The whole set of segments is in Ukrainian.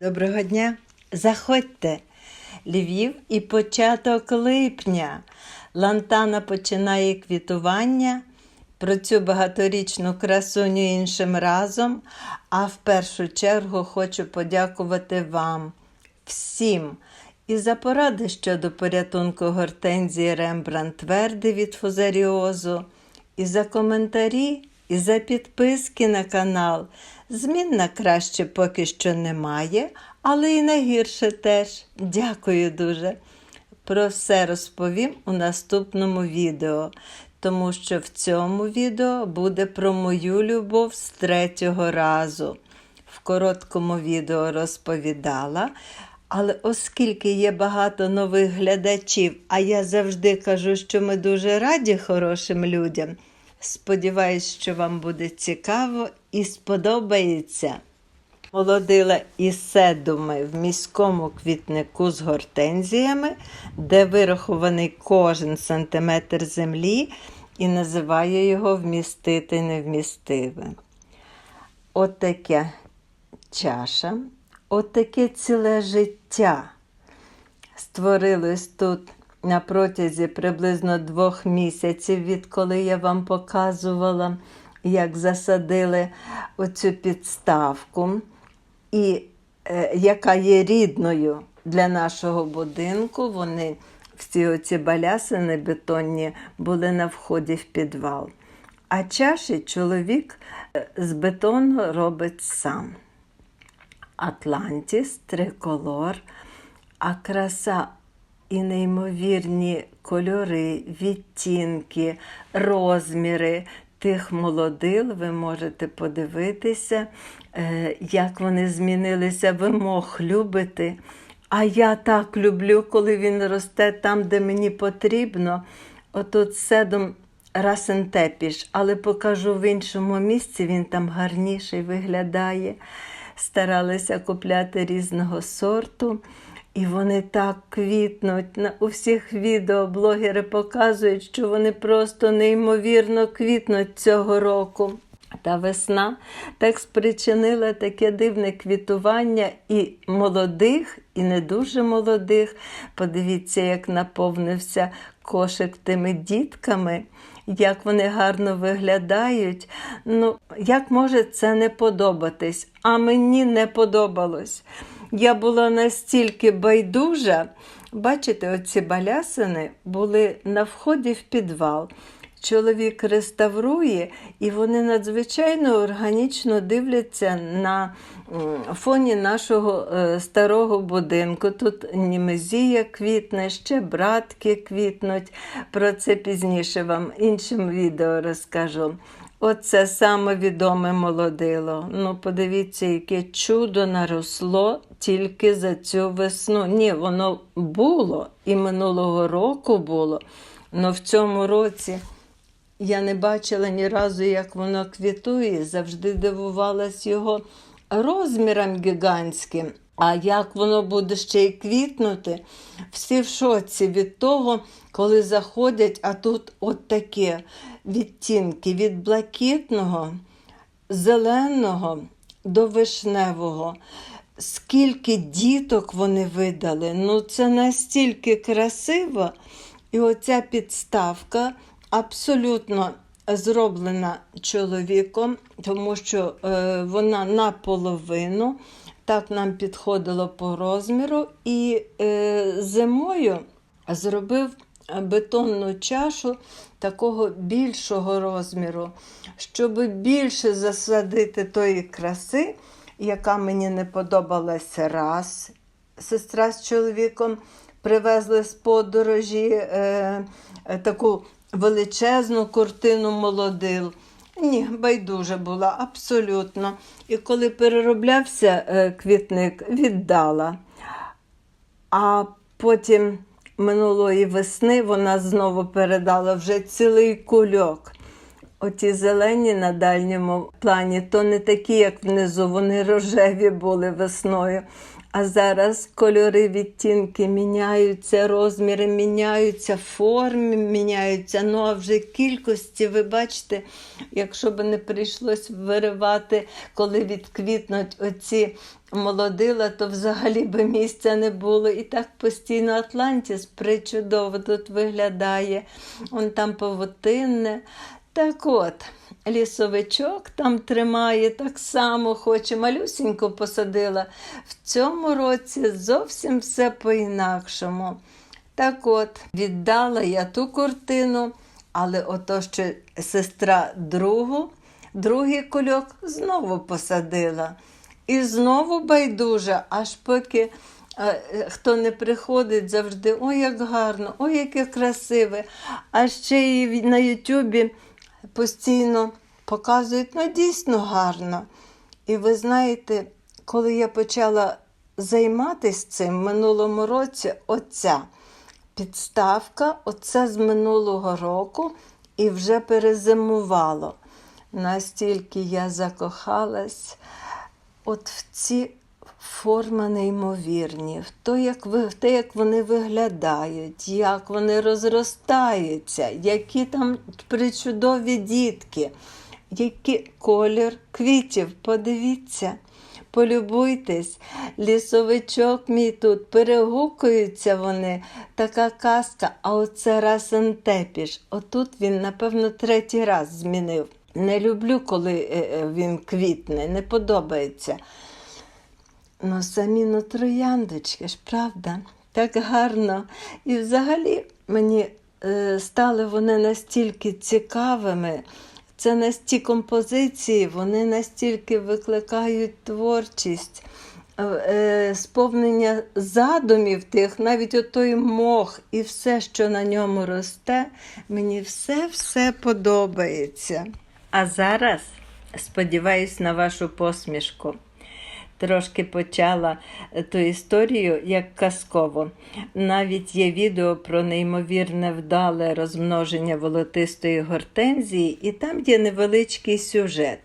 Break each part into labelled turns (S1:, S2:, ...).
S1: Доброго дня! Заходьте! Львів і початок липня. Лантана починає квітування. Про цю багаторічну красуню іншим разом. А в першу чергу хочу подякувати вам всім і за поради щодо порятунку гортензії Рембрандт Тверди від фузаріозу, і за коментарі, і за підписки на канал. Змін на краще поки що немає, але і на гірше теж. Дякую дуже. Про все розповім у наступному відео, тому що в цьому відео буде про мою любов з третього разу. В короткому відео розповідала. Але оскільки є багато нових глядачів, а я завжди кажу, що ми дуже раді хорошим людям, сподіваюсь, що вам буде цікаво і сподобається. Молодила і седуми в міському квітнику з гортензіями, де вирахований кожен сантиметр землі, і називаю його вмістити невмістиве. Отаке чаша, отаке ціле життя створилось тут на протязі приблизно двох місяців, відколи я вам показувала, як засадили оцю підставку, і е, яка є рідною для нашого будинку. Вони всі оці балясини бетонні були на вході в підвал. А чаші чоловік е, з бетону робить сам. Атлантіс, триколор, а краса і неймовірні кольори, відтінки, розміри тих молодил ви можете подивитися, е, як вони змінилися. Ви мох любите. А я так люблю, коли він росте там, де мені потрібно. Отут седом расентепіш, але покажу в іншому місці, він там гарніший виглядає. Старалися купляти різного сорту. І вони так квітнуть. У всіх відео блогери показують, що вони просто неймовірно квітнуть цього року. Та весна так спричинила таке дивне квітування і молодих, і не дуже молодих. Подивіться, як наповнився кошик тими дітками, як вони гарно виглядають. Ну, як може це не подобатись? А мені не подобалось. Я була настільки байдужа. Бачите, оці балясини були на вході в підвал. Чоловік реставрує, і вони надзвичайно органічно дивляться на фоні нашого е, старого будинку. Тут німезія квітне, ще братки квітнуть. Про це пізніше вам іншим відео розкажу. Оце саме відоме молодило. Ну, подивіться, яке чудо наросло тільки за цю весну. Ні, воно було і минулого року було. але в цьому році я не бачила ні разу, як воно квітує, завжди дивувалась його розміром гігантським. А як воно буде ще й квітнути? Всі в шоці від того, коли заходять, а тут от такі відтінки від блакитного, зеленого до вишневого. Скільки діток вони видали, ну це настільки красиво. І оця підставка абсолютно зроблена чоловіком, тому що е, вона наполовину так нам підходило по розміру. І е, зимою зробив бетонну чашу такого більшого розміру, щоб більше засадити тої краси, яка мені не подобалася раз. Сестра з чоловіком привезли з подорожі е, таку величезну картину молодил. Ні, байдуже була, абсолютно. І коли перероблявся е, квітник, віддала. А потім минулої весни вона знову передала вже цілий кульок. Оті зелені на дальньому плані, то не такі, як внизу, вони рожеві були весною. А зараз кольори, відтінки міняються, розміри міняються, форми міняються. Ну а вже кількості, ви бачите, якщо б не прийшлось виривати, коли відквітнуть оці молодила, то взагалі би місця не було. І так постійно Атлантіс причудово тут виглядає. Он там павутинне. Так от, лісовичок там тримає, так само хоче, малюсінько посадила. В цьому році зовсім все по-інакшому. Так от, віддала я ту картину, але ото що сестра другу, другий кульок знову посадила. І знову байдуже, аж поки е, хто не приходить завжди, ой, як гарно, ой, яке красиве. А ще і на Ютубі постійно показують, ну дійсно гарно. І ви знаєте, коли я почала займатися цим в минулому році, оця підставка, оце з минулого року і вже перезимувало. Настільки я закохалась от в ці форми неймовірні, в те, як в те, як вони виглядають, як вони розростаються, які там причудові дітки, який колір квітів. Подивіться, полюбуйтесь, лісовичок мій тут, перегукуються вони, така казка, а оце раз антепіш. Отут він, напевно, третій раз змінив. Не люблю, коли е, е, він квітне, не подобається. Ну, самі ну, трояндочки ж, правда, так гарно. І взагалі мені е, стали вони настільки цікавими. Це настільки композиції, вони настільки викликають творчість, е, сповнення задумів тих, навіть отой мох і все, що на ньому росте, мені все-все подобається. А зараз сподіваюсь на вашу посмішку. Трошки почала ту історію як казково. Навіть є відео про неймовірне вдале розмноження волотистої гортензії, і там є невеличкий сюжет.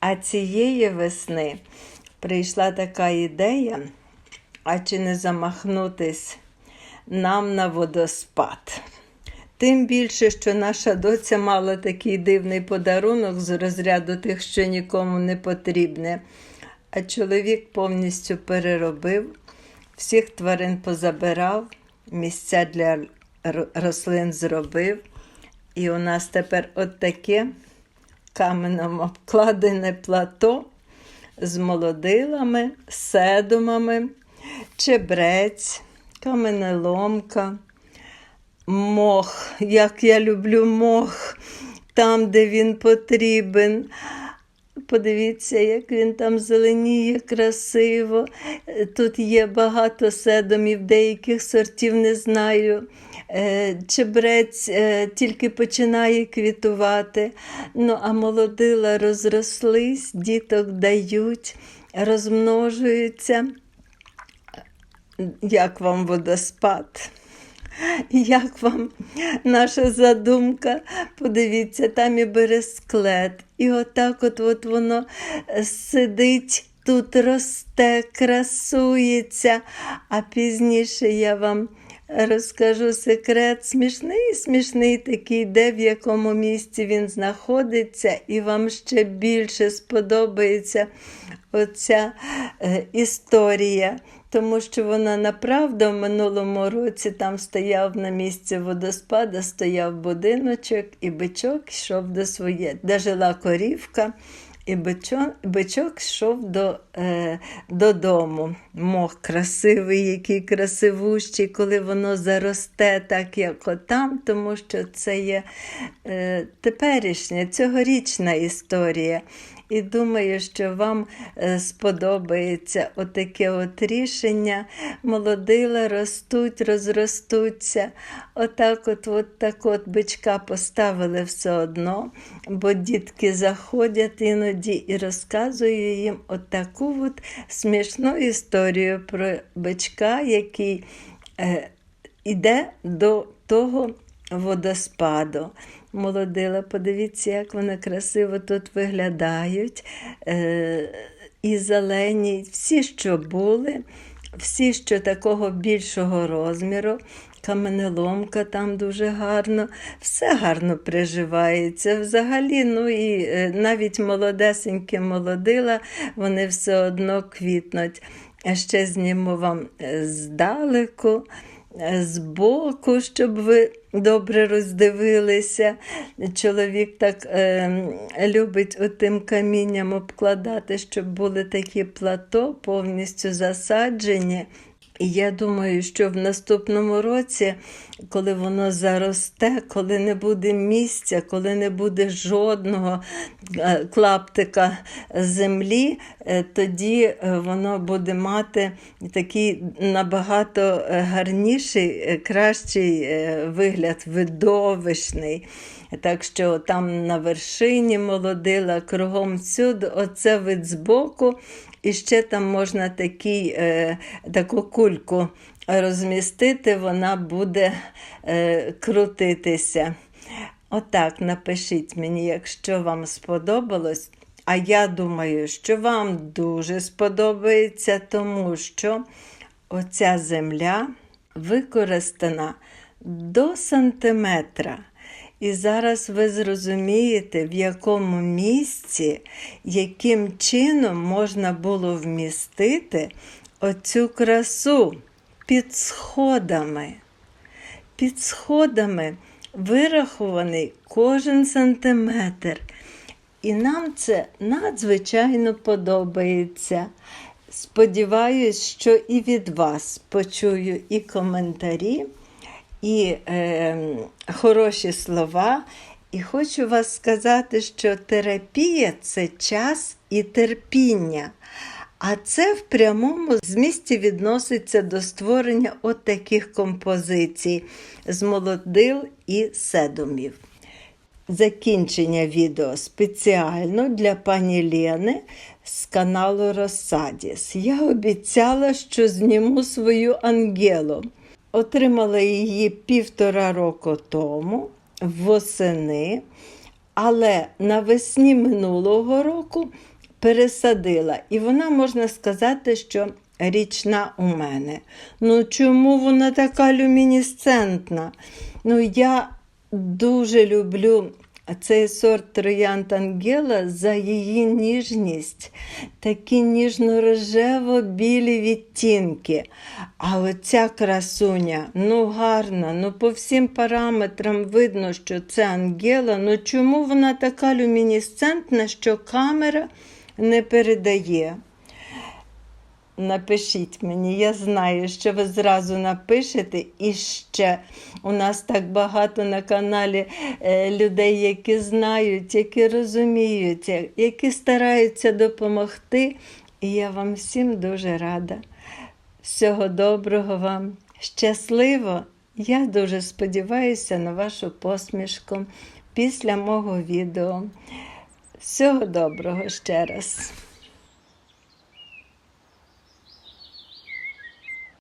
S1: А цієї весни прийшла така ідея, а чи не замахнутись нам на водоспад. Тим більше, що наша доця мала такий дивний подарунок з розряду тих, що нікому не потрібне. А чоловік повністю переробив, всіх тварин позабирав, місця для рослин зробив. І у нас тепер от таке каменем обкладене плато з молодилами, седумами, чебрець, каменеломка мох, як я люблю мох, там, де він потрібен. Подивіться, як він там зеленіє красиво. Тут є багато седомів, деяких сортів не знаю. Е, Чебрець е, тільки починає квітувати. Ну, а молодила розрослись, діток дають, розмножуються. Як вам водоспад? Як вам наша задумка? Подивіться, там і бересклет. І отак от, от воно сидить, тут росте, красується. А пізніше я вам розкажу секрет. Смішний, смішний такий, де в якому місці він знаходиться, і вам ще більше сподобається оця е, історія тому що вона направда в минулому році там стояв на місці водоспада, стояв будиночок, і бичок йшов до своє, де жила корівка. І бичок, бичок йшов до, е, додому. Мох красивий, який красивущий, коли воно заросте, так як отам, тому що це є е, теперішня, цьогорічна історія. І думаю, що вам е, сподобається отаке от рішення. Молодила ростуть, розростуться. Отак от, от так от бичка поставили все одно, бо дітки заходять іноді і розказую їм отаку от смішну історію про бичка, який е, іде до того водоспаду. молодила. Подивіться, як вони красиво тут виглядають. Е, і зелені, всі, що були, всі, що такого більшого розміру. Каменеломка там дуже гарно, все гарно приживається. Взагалі, ну і е, навіть молодесенькі молодила, вони все одно квітнуть. Ще зніму вам е, здалеку, е, збоку, щоб ви добре роздивилися. Чоловік так е, любить отим камінням обкладати, щоб були такі плато повністю засаджені. Я думаю, що в наступному році, коли воно заросте, коли не буде місця, коли не буде жодного е, клаптика землі, е, тоді е, воно буде мати такий набагато гарніший, кращий вигляд, видовищний. Так що там на вершині молодила, кругом всюди, оце вид збоку. І ще там можна такий, е, таку кульку розмістити, вона буде е, крутитися. Отак напишіть мені, якщо вам сподобалось. А я думаю, що вам дуже сподобається, тому що оця земля використана до сантиметра. І зараз ви зрозумієте, в якому місці, яким чином можна було вмістити оцю красу під сходами. Під сходами вирахований кожен сантиметр. І нам це надзвичайно подобається. Сподіваюсь, що і від вас почую і коментарі і е, хороші слова. І хочу вас сказати, що терапія це час і терпіння. А це в прямому змісті відноситься до створення от композицій з молодил і седумів. Закінчення відео спеціально для пані Лєни з каналу Розсадіс. Я обіцяла, що зніму свою ангелу. Отримала її півтора року тому, восени, але навесні минулого року пересадила. І вона, можна сказати, що річна у мене. Ну чому вона така люмінесцентна? Ну, я дуже люблю цей сорт троянд Ангела за її ніжність, такі ніжно-рожево-білі відтінки. А оця красуня, ну гарна, ну по всім параметрам видно, що це Ангела. Ну чому вона така люмінесцентна, що камера не передає? Напишіть мені, я знаю, що ви зразу напишете. І ще у нас так багато на каналі е, людей, які знають, які розуміють, які стараються допомогти. І я вам всім дуже рада. Всього доброго вам, щасливо! Я дуже сподіваюся на вашу посмішку після мого відео. Всього доброго ще раз.